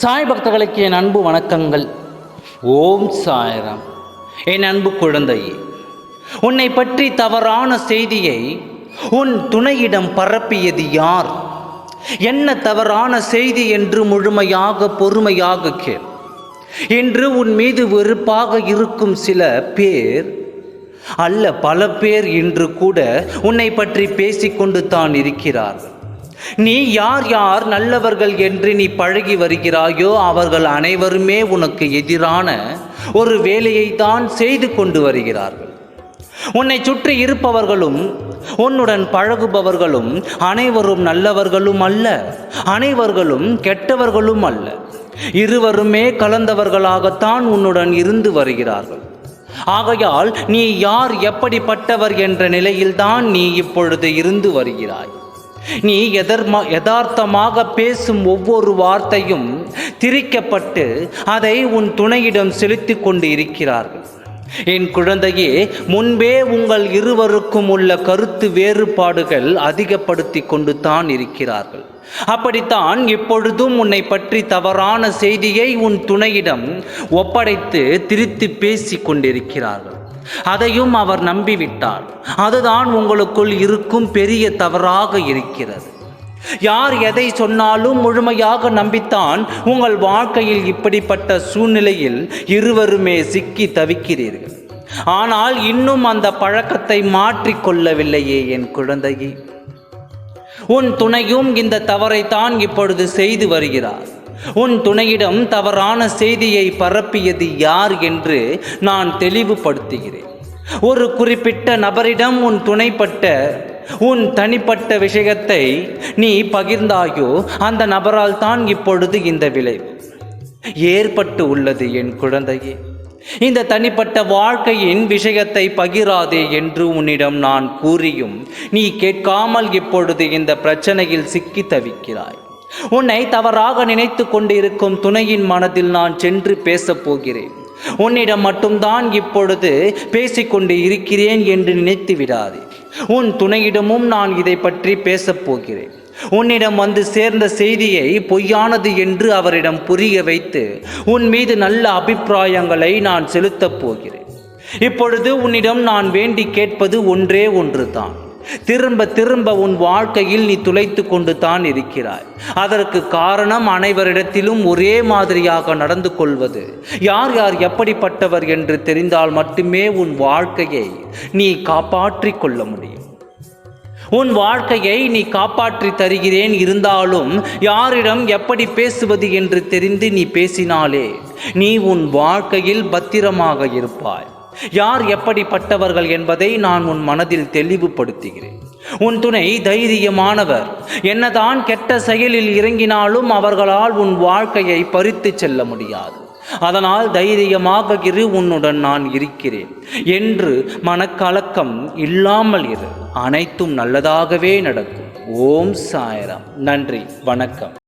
சாய் பக்தர்களுக்கு என் அன்பு வணக்கங்கள். ஓம் சாயராம். என் அன்பு குழந்தையே உன்னை பற்றி தவறான செய்தியை உன் துணையிடம் பரப்பியது யார்? என்ன தவறான செய்தி என்று முழுமையாக பொறுமையாக கேள். இன்று உன் மீது வெறுப்பாக இருக்கும் சில பேர் அல்ல பல பேர் இன்று கூட உன்னை பற்றி பேசிக்கொண்டு தான் இருக்கிறார்கள். நீ யார் யார் நல்லவர்கள் என்று நீ பழகி வருகிறாயோ அவர்கள் அனைவருமே உனக்கு எதிரான ஒரு வேலையை தான் செய்து கொண்டு வருகிறார்கள். உன்னை சுற்றி இருப்பவர்களும் உன்னுடன் பழகுபவர்களும் அனைவரும் நல்லவர்களும் அல்ல. அனைவர்களும் கெட்டவர்களும் அல்ல. இருவருமே கலந்தவர்களாகத்தான் உன்னுடன் இருந்து வருகிறார்கள். ஆகையால் நீ யார் எப்படிப்பட்டவர் என்ற நிலையில்தான் நீ இப்பொழுது இருந்து வருகிறாய். நீ எதர்மா யதார்த்தமாக பேசும் ஒவ்வொரு வார்த்தையும் திரிக்கப்பட்டு அதை உன் துணையிடம் செலுத்தி கொண்டு இருக்கிறார்கள். என் குழந்தையே முன்பே உங்கள் இருவருக்கும் உள்ள கருத்து வேறுபாடுகள் அதிகப்படுத்தி கொண்டு தான் இருக்கிறார்கள். அப்படித்தான் இப்பொழுதும் உன்னை பற்றி தவறான செய்தியை உன் துணையிடம் ஒப்படைத்து திரித்து பேசி கொண்டிருக்கிறார்கள். அதையும் அவர் நம்பிவிட்டார். அதுதான் உங்களுக்குள் இருக்கும் பெரிய தவறாக இருக்கிறது. யார் எதை சொன்னாலும் முழுமையாக நம்பித்தான் உங்கள் வாழ்க்கையில் இப்படிப்பட்ட சூழ்நிலையில் இருவருமே சிக்கி தவிக்கிறீர்கள். ஆனால் இன்னும் அந்த பழக்கத்தை மாற்றிக்கொள்ளவில்லையே என் குழந்தையே. உன் துணையும் இந்த தவறைத்தான் இப்பொழுது செய்து வருகிறார். உன் துணையிடம் தவறான செய்தியை பரப்பியது யார் என்று நான் தெளிவுபடுத்துகிறேன். ஒரு குறிப்பிட்ட நபரிடம் உன் துணைப்பட்ட உன் தனிப்பட்ட விஷயத்தை நீ பகிர்ந்தாயோ அந்த நபரால் தான் இப்பொழுது இந்த விளைவு. ஏற்பட்டு உள்ளது என் குழந்தையே இந்த தனிப்பட்ட வாழ்க்கையின் விஷயத்தை பகிராதே என்று உன்னிடம் நான் கூறியும் நீ கேட்காமல் இப்பொழுது இந்த பிரச்சனையில் சிக்கி தவிக்கிறாய். உன்னை தவறாக நினைத்து கொண்டிருக்கும் துணையின் மனதில் நான் சென்று பேசப் போகிறேன். உன்னிடம் மட்டும்தான் இப்பொழுது பேசிக்கொண்டு இருக்கிறேன் என்று நினைத்து விடாதே. உன் துணையிடமும் நான் இதை பற்றி பேசப் போகிறேன். உன்னிடம் வந்து சேர்ந்த செய்தியை பொய்யானது என்று அவரிடம் புரிய வைத்து உன் மீது நல்ல அபிப்பிராயங்களை நான் செலுத்தப் போகிறேன். இப்பொழுது உன்னிடம் நான் வேண்டி கேட்பது ஒன்றே ஒன்று தான் திரும்ப திரும்ப உன் வாழ்க்கையில் நீ துளைத்து கொண்டு தான் இருக்கிறாய். அதற்கு காரணம் அனைவரிடத்திலும் ஒரே மாதிரியாக நடந்து கொள்வது. யார் யார் எப்படிப்பட்டவர் என்று தெரிந்தால் மட்டுமே உன் வாழ்க்கையை நீ காப்பாற்றிக் கொள்ள முடியும். உன் வாழ்க்கையை நீ காப்பாற்றி தருகிறேன் இருந்தாலும் யாரிடம் எப்படி பேசுவது என்று தெரிந்து நீ பேசினாலே நீ உன் வாழ்க்கையில் பத்திரமாக இருப்பாய். யார் எப்படிப்பட்டவர்கள் என்பதை நான் உன் மனதில் தெளிவுபடுத்துகிறேன். உன் துணை தைரியமானவர். என்னதான் கெட்ட செயலில் இறங்கினாலும் அவர்களால் உன் வாழ்க்கையை பறித்து செல்ல முடியாது. அதனால் தைரியமாக இரு உன்னுடன் நான் இருக்கிறேன். என்று மனக்கலக்கம் இல்லாமல் இரு. அனைத்தும் நல்லதாகவே நடக்கும். ஓம் சாயரம். நன்றி. வணக்கம்.